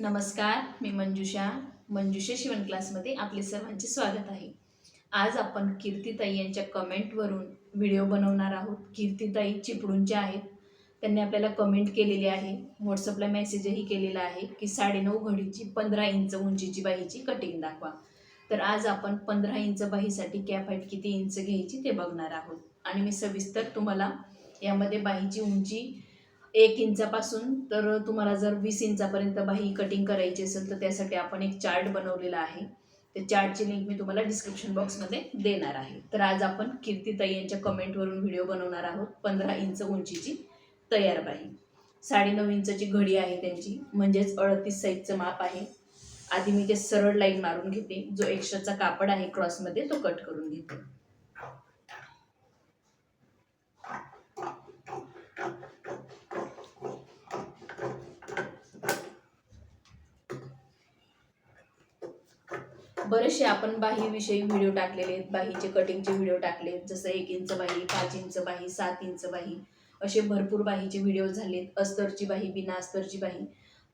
नमस्कार मी मंजुषा. मंजुषा शिवण क्लासमध्ये आपले सर्वांचे स्वागत आहे. आज आपण कीर्तीताई यांच्या कमेंटवरून व्हिडिओ बनवणार आहोत. कीर्तीताई चिपळूणच्या आहेत. त्यांनी आपल्याला कमेंट केलेली आहे. व्हॉट्सअपला मेसेजही केलेला आहे की साडेनऊ घडीची पंधरा इंच उंचीची बाहीची कटिंग दाखवा. तर आज आपण पंधरा इंच बाहीसाठी कॅप हाईट किती इंच घ्यायची ते बघणार आहोत. आणि मी सविस्तर तुम्हाला यामध्ये बाहीची उंची एक इंचापासून तर तुम्हाला जर वीस इंचापर्यंत बाही कटिंग करायची असेल तर त्यासाठी आपण एक चार्ट बनवलेला आहे. त्या चार्टची लिंक मी तुम्हाला डिस्क्रिप्शन बॉक्समध्ये देणार आहे. तर आज आपण कीर्तीताई यांच्या कमेंटवरून व्हिडिओ बनवणार आहोत पंधरा इंच उंचीची तयार बाही. साडेनऊ इंचची घडी आहे त्यांची म्हणजेच अडतीस साईजचं माप आहे. आधी मी ते सरळ लाईन मारून घेते जो एक्स्ट्राचा कापड आहे क्रॉसमध्ये तो कट करून घेते. बरेचसे आपण बाहीविषयी व्हिडिओ टाकलेले आहेत. बाहीचे कटिंगचे व्हिडिओ टाकले आहेत जसं एक इंच बाही पाच इंच बाही सात इंच बाही. असे भरपूर बाहीचे व्हिडिओ झालेत. अस्तरची बाही बिना अस्तरची बाही.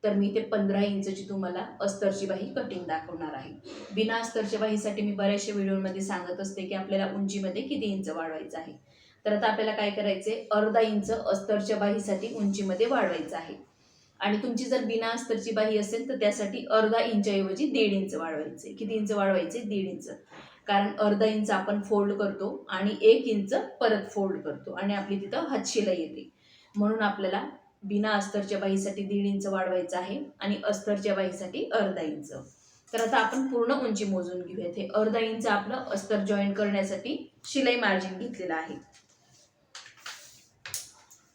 तर मी ते पंधरा इंचची तुम्हाला अस्तरची बाही कटिंग दाखवणार आहे. बिना अस्तरच्या बाहीसाठी मी बऱ्याचशा व्हिडिओमध्ये सांगत असते की आपल्याला उंचीमध्ये किती इंच वाढवायचं आहे. तर आता आपल्याला काय करायचे अर्धा इंच अस्तरच्या बाहीसाठी उंचीमध्ये वाढवायचं आहे. आणि तुमची जर बिना अस्तरची बाही असेल तर त्यासाठी अर्धा इंचऐवजी दीड इंच वाढवायचे. किती इंच वाढवायचे? दीड इंच. कारण अर्धा इंच आपण फोल्ड करतो आणि एक इंच परत फोल्ड करतो आणि आपली तिथं हातशिलाई येते. म्हणून आपल्याला बिना अस्तरच्या बाहीसाठी दीड इंच वाढवायचं आहे आणि अस्तरच्या बाहीसाठी अर्धा इंच. तर आता आपण पूर्ण उंची मोजून घेऊयात. हे अर्धा इंच आपलं अस्तर जॉईन करण्यासाठी शिलाई मार्जिन घेतलेलं आहे.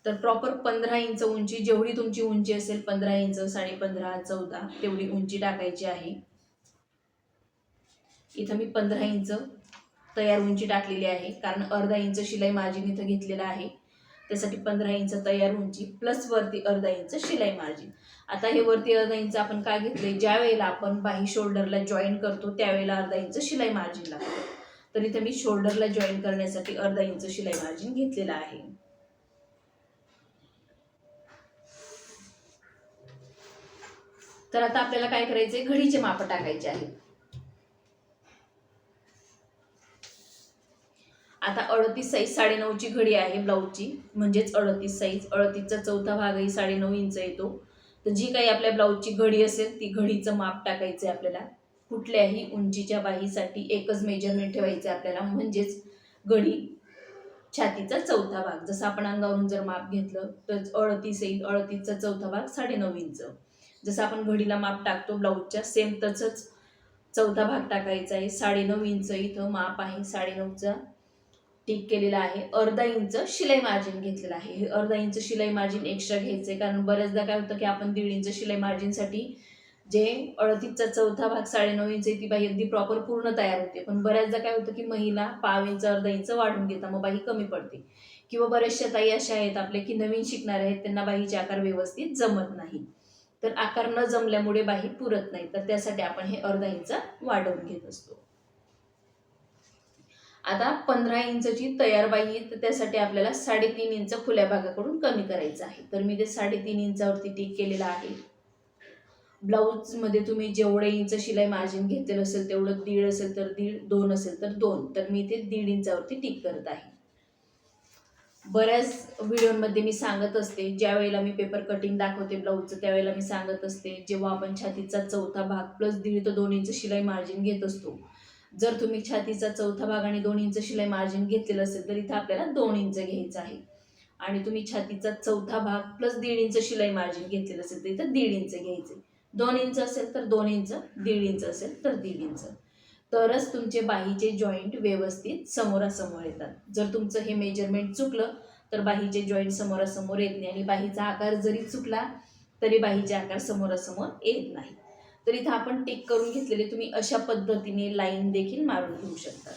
तर प्रॉपर पंधरा इंच उंची जेवढी तुमची उंची असेल पंधरा इंच साडे पंधरा चौदा तेवढी उंची टाकायची आहे. इथं मी पंधरा इंच तयार उंची टाकलेली आहे कारण अर्धा इंच शिलाई मार्जिन इथं घेतलेलं आहे. त्यासाठी पंधरा इंच तयार उंची प्लस वरती अर्धा इंच शिलाई मार्जिन. आता हे वरती अर्धा इंच आपण काय घेतले ज्या वेळेला आपण बाही शोल्डरला जॉईन करतो त्यावेळेला अर्धा इंच शिलाई मार्जिन लागतो. तर इथं मी शोल्डरला जॉईन करण्यासाठी अर्धा इंच शिलाई मार्जिन घेतलेलं आहे. तर आता आपल्याला काय करायचंय? घडीचे माप टाकायचे आहे आता अडतीस साईज साडेनऊची घडी आहे ब्लाऊजची. म्हणजेच अडतीस साईज. अडतीसचा चौथा भागही साडेनऊ इंच येतो तर जी काही आपल्या ब्लाऊजची घडी असेल ती घडीचं माप टाकायचं आहे आपल्याला. कुठल्याही उंचीच्या बाहीसाठी एकच मेजरमेंट ठेवायचं आहे आपल्याला. म्हणजेच घडी छातीचा चौथा भाग. जसं आपण अंगावरून जर माप घेतलं तर अडतीस येईल अडतीसचा चौथा भाग साडेनऊ इंच. जसं आपण घडीला माप टाकतो ब्लाऊजच्या सेम तसंच चौथा भाग टाकायचा आहे. साडेनऊ इंच इथं माप आहे. साडेनऊचा टिक केलेला आहे. अर्धा इंच शिलाई मार्जिन घेतलेलं आहे. हे अर्धा इंच शिलाई मार्जिन एक्स्ट्रा घ्यायचं आहे कारण बऱ्याचदा काय होतं की आपण दीड इंच शिलाई मार्जिनसाठी जे अडतीसचा चौथा भाग साडेनऊ इंच ती बाई अगदी प्रॉपर पूर्ण तयार होते. पण बऱ्याचदा काय होतं की महिला पाव इंच अर्धा इंच वाढून घेतात. मग बाई कमी पडते. किंवा बऱ्याचशा ताई अशा आहेत आपल्या की नवीन शिकणार आहेत त्यांना बाईचे आकार व्यवस्थित जमत नाही. तर आकार न जमल्यामुळे बाही पुरत नाही. तर त्यासाठी आपण हे अर्धा इंच वाढवून घेत असतो. आता पंधरा इंचची तयार बाही तर त्यासाठी आपल्याला साडेतीन इंच खुल्या भागाकडून कमी करायचं आहे. तर मी ते साडेतीन इंचावरती टिक केलेलं आहे. ब्लाऊजमध्ये तुम्ही जेवढे इंच शिलाई मार्जिन घेतलेलं असेल तेवढं दीड असेल तर दीड दोन असेल तर दोन. तर मी ते दीड इंचावरती टिक करत आहे. बऱ्याच व्हिडिओमध्ये मी सांगत असते ज्या वेळेला मी पेपर कटिंग दाखवते ब्लाऊजचं त्यावेळेला मी सांगत असते जेव्हा आपण छातीचा चौथा भाग प्लस दीड ते दोन इंच शिलाई मार्जिन घेत असतो. जर तुम्ही छातीचा चौथा भाग आणि दोन इंच शिलाई मार्जिन घेतलेलं असेल तर इथं आपल्याला दोन इंच घ्यायचं आहे. आणि तुम्ही छातीचा चौथा भाग प्लस दीड इंच शिलाई मार्जिन घेतलेलं असेल तर इथं दीड इंच घ्यायचे दोन इंच असेल तर दोन इंच दीड इंच असेल तर दीड इंच. तरच तुमचे बाहीचे जॉईंट व्यवस्थित समोरासमोर येतात. जर तुमचं हे मेजरमेंट चुकलं तर बाहीचे जॉईंट समोरासमोर येत नाही आणि बाहीचा आकार जरी चुकला तरी बाहीचे आकार समोरासमोर येत नाही. तर इथं आपण टिक करून घेतलेले तुम्ही अशा पद्धतीने लाईन देखील मारून घेऊ शकता.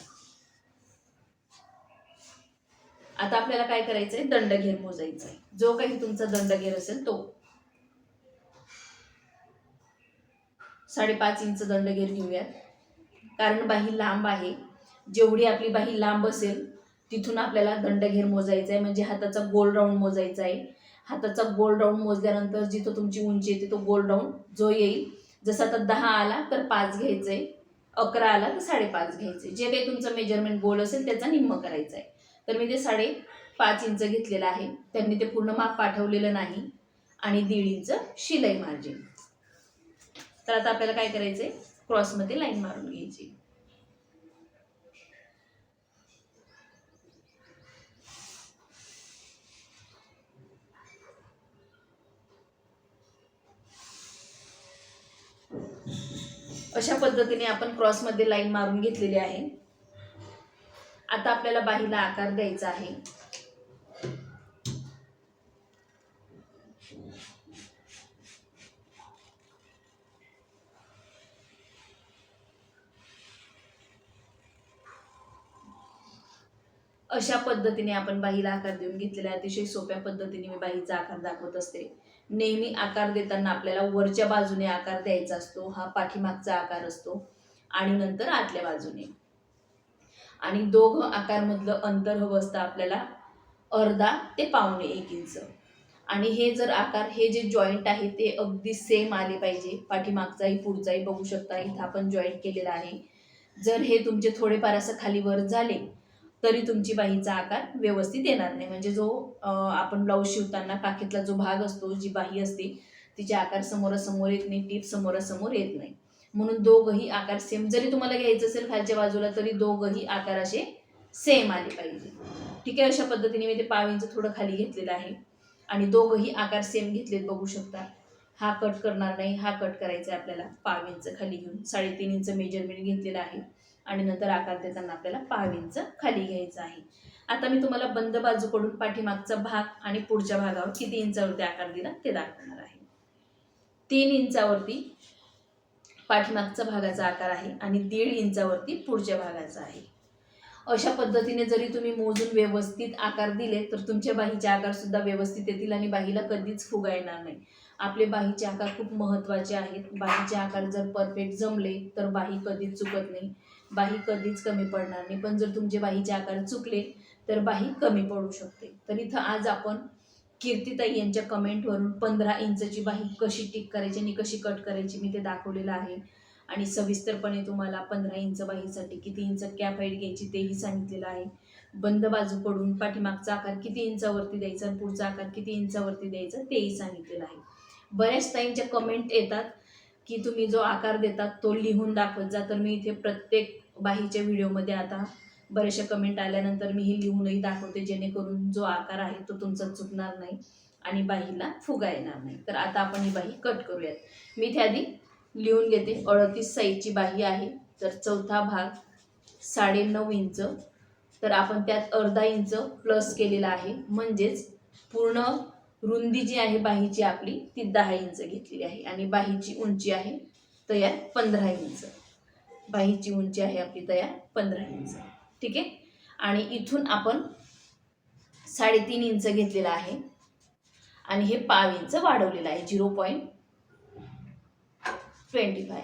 आता आपल्याला काय करायचं आहे दंडघेर मोजायचा आहे जो काही तुमचा दंडघेर असेल तो. साडेपाच इंच दंडघेर घेऊयात. कारण बाही लांब आहे. जेवढी आपली बाही लांब असेल तिथून आपल्याला दंडघेर मोजायचा आहे म्हणजे हाताचा गोल राऊंड मोजायचा आहे हाताचा गोल राऊंड मोजल्यानंतर जिथं तुमची उंची येते तो गोल राऊंड जो येईल जसं आता दहा आला तर पाच घ्यायचं आहे अकरा आला तर साडेपाच घ्यायचे जे काही तुमचं मेजरमेंट गोल असेल त्याचा निम्म करायचा आहे तर मी ते साडे पाच इंच घेतलेलं आहे. त्यांनी ते पूर्ण माप पाठवलेलं नाही. आणि दीड इंच शिलाई मार्जिन तर आता आपल्याला काय करायचं आहे क्रॉसमध्ये लाईन मारून घ्यायची. अशा पद्धतीने आपण क्रॉसमध्ये लाईन मारून घेतलेली आहे. आता आपल्याला बाहीला आकार द्यायचा आहे. अशा पद्धतीने आपण बाहीला आकार देऊन घेतलेला अतिशय सोप्या पद्धतीने मी बाहीचा आकार दाखवत असते. नेहमी आकार देताना आपल्याला वरच्या बाजूने आकार द्यायचा असतो. हा पाठीमागचा आकार असतो. आणि नंतर आतल्या बाजूने. आणि दोघं आकारमधलं अंतर हवं असतं आपल्याला अर्धा ते पावणे एक इंच. आणि हे जर आकार हे जे जॉईंट आहे ते अगदी सेम आले पाहिजे. पाठीमागचाही पुढचाही बघू शकता. इथं आपण जॉईंट केलेला आहे. जर हे तुमचे थोडेफार असं खाली वर झाले तरी तुमची बाहीचा आकार व्यवस्थित येणार नाही. म्हणजे जो आपण ब्लाऊज शिवताना काखेतला जो भाग असतो जी बाही असते तिचे आकार समोरासमोर येत नाही टीप समोरासमोर येत नाही. म्हणून दोघंही आकार सेम जरी तुम्हाला घ्यायचं असेल खालच्या बाजूला तरी दोघंही आकार असे सेम आले पाहिजे. ठीक आहे अशा पद्धतीने मी ते पाव इंच थोडं खाली घेतलेलं आहे. आणि दोघंही आकार सेम घेतलेत बघू शकता. हा कट करणार नाही हा कट करायचा आहे आपल्याला पाव इंच खाली घेऊन. साडेतीन इंच मेजरमेंट घेतलेलं आहे. आणि नंतर आकार देताना आपल्याला पाव इंच खाली घ्यायचा आहे. आता मी तुम्हाला बंद बाजूकडून पाठीमागचा भाग आणि पुढच्या भागावर किती इंचावरती आकार दिला ते दाखवणार आहे. तीन इंचावरती पाठीमागचा भागाचा आकार आहे आणि दीड इंचावरती पुढच्या भागाचा आहे. अशा पद्धतीने जरी तुम्ही मोजून व्यवस्थित आकार दिले तर तुमच्या बाहीचे आकार सुद्धा व्यवस्थित येतील आणि बाहीला कधीच फुगा येणार नाही. आपले बाहीचे आकार खूप महत्त्वाचे आहेत. बाहीचे आकार जर परफेक्ट जमले तर बाही कधीच चुकत नाही. बाही कधीच कमी पडणार नाही. पण जर तुमचे बाहीचे आकार चुकले तर बाही कमी पडू शकते. तर इथं आज आपण कीर्तिताई यांच्या कमेंटवरून पंधरा इंचची बाही कशी टिक करायची आणि कशी कट करायची मी ते दाखवलेलं आहे. आणि सविस्तरपणे तुम्हाला पंधरा इंच बाहीसाठी किती इंच कॅप हाईट घ्यायची तेही सांगितलेलं आहे. बंद बाजूकडून पाठीमागचा आकार किती इंचावरती द्यायचा आणि पुढचा आकार किती इंचावरती द्यायचा तेही सांगितलेलं आहे. बऱ्याच ताईंच्या कमेंट येतात की तुम्ही जो आकार देतात तो लिहून दाखवत जा. तर मी इथे प्रत्येक बाहीच्या व्हिडिओमध्ये आता बऱ्याचशा कमेंट आल्यानंतर मी हे लिहूनही दाखवते जेणेकरून जो आकार आहे तो तुमचा चुकणार नाही आणि बाहीला फुगा येणार नाही. तर आता आपण ही बाही कट करूयात. मी इथे आधी लिहून घेते. अडतीस साईजची बाही आहे. तर चौथा भाग साडेनऊ इंच. तर आपण त्यात अर्धा इंच प्लस केलेला आहे. म्हणजेच पूर्ण रुंदी जी आहे बाहीची आपली ती दहा इंच घेतलेली आहे आणि बाहीची उंची आहे तयार पंधरा इंच. बाहीची उंची आहे आपली तयार पंधरा इंच. ठीक आहे? आणि इथून आपण साडेतीन इंच घेतलेला आहे. आणि हे पाव इंच वाढवलेलं आहे झिरो पॉईंट ट्वेंटी फाय.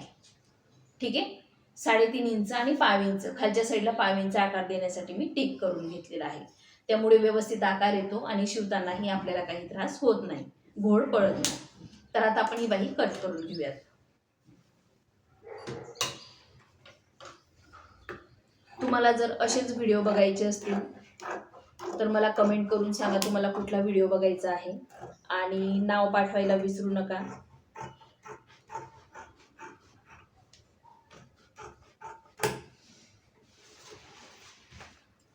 ठीक आहे? साडेतीन इंच आणि पाव इंच. खालच्या साईडला पाव इंच आकार देण्यासाठी मी टिक करून घेतलेला आहे. त्यामुळे व्यवस्थित आकार येतो आणि शिवतानाही आपल्याला काही त्रास होत नाही. घोड पळत नाही. तर आता आपण ही बाही कट करून घेऊयात. तुम्हाला जर असेच व्हिडिओ बघायचे असतील तर मला कमेंट करून सांगा तुम्हाला कुठला व्हिडिओ बघायचा आहे. आणि नाव पाठवायला विसरू नका.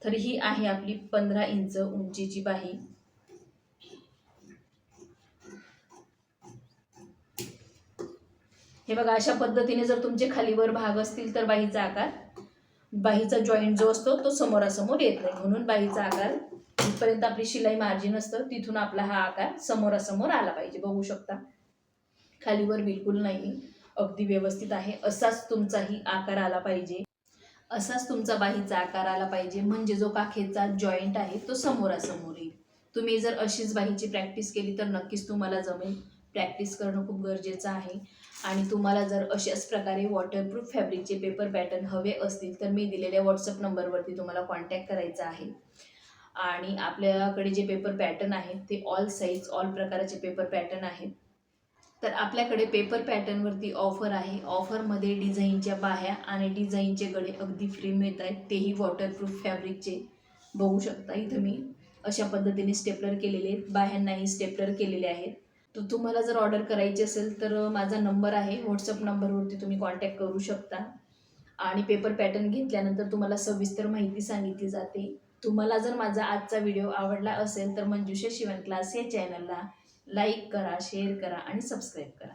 तर ही आहे आपली पंधरा इंच उंचीची बाही. हे बघा अशा पद्धतीने जर तुमचे खालीवर भाग असतील तर बाहीचा आकार बाहीचा जॉईंट जो असतो तो समोरासमोर येत नाही. म्हणून बाहीचा आकार जिथपर्यंत आपली शिलाई मार्जिन असतं तिथून आपला हा आकार समोरासमोर आला पाहिजे. बघू शकता. खालीवर बिलकुल नाही. अगदी व्यवस्थित आहे. असाच तुमचाही आकार आला पाहिजे. असाच तुमचा बाहीचा आकार आला पाहिजे. म्हणजे जो काखेचा जॉईंट आहे तो समोरासमोर येईल. तुम्ही जर अशीच बाहीची प्रॅक्टिस केली तर नक्कीच तुम्हाला जमेल. प्रॅक्टिस करणं खूप गरजेचं आहे. आणि तुम्हाला जर अशाच प्रकारे वॉटरप्रूफ फॅब्रिकचे पेपर पॅटर्न हवे असतील तर मी दिलेल्या व्हॉट्सअप नंबरवरती तुम्हाला कॉन्टॅक्ट करायचा आहे. आणि आपल्याकडे जे पेपर पॅटर्न आहेत ते ऑल साईज ऑल प्रकारचे पेपर पॅटर्न आहेत. तर आपल्याकडे पेपर पॅटर्नवरती ऑफर आहे. ऑफरमध्ये डिझाईनच्या बाह्या आणि डिझाईनचे गळे अगदी फ्री मिळत आहेत तेही वॉटरप्रूफ फॅब्रिकचे बघू शकता इथं मी अशा पद्धतीने स्टेपलर केलेले आहेत. बाह्यांनाही स्टेपलर केलेले आहेत. तर तुम्हाला जर ऑर्डर करायची असेल तर माझा नंबर आहे. व्हॉट्सअप नंबरवरती तुम्ही कॉन्टॅक्ट करू शकता. आणि पेपर पॅटर्न घेतल्यानंतर तुम्हाला सविस्तर माहिती सांगितली जाते. तुम्हाला जर माझा आजचा व्हिडिओ आवडला असेल तर मंजुषा शिवण क्लास या चॅनलला लाईक करा शेअर करा आणि सबस्क्राईब करा.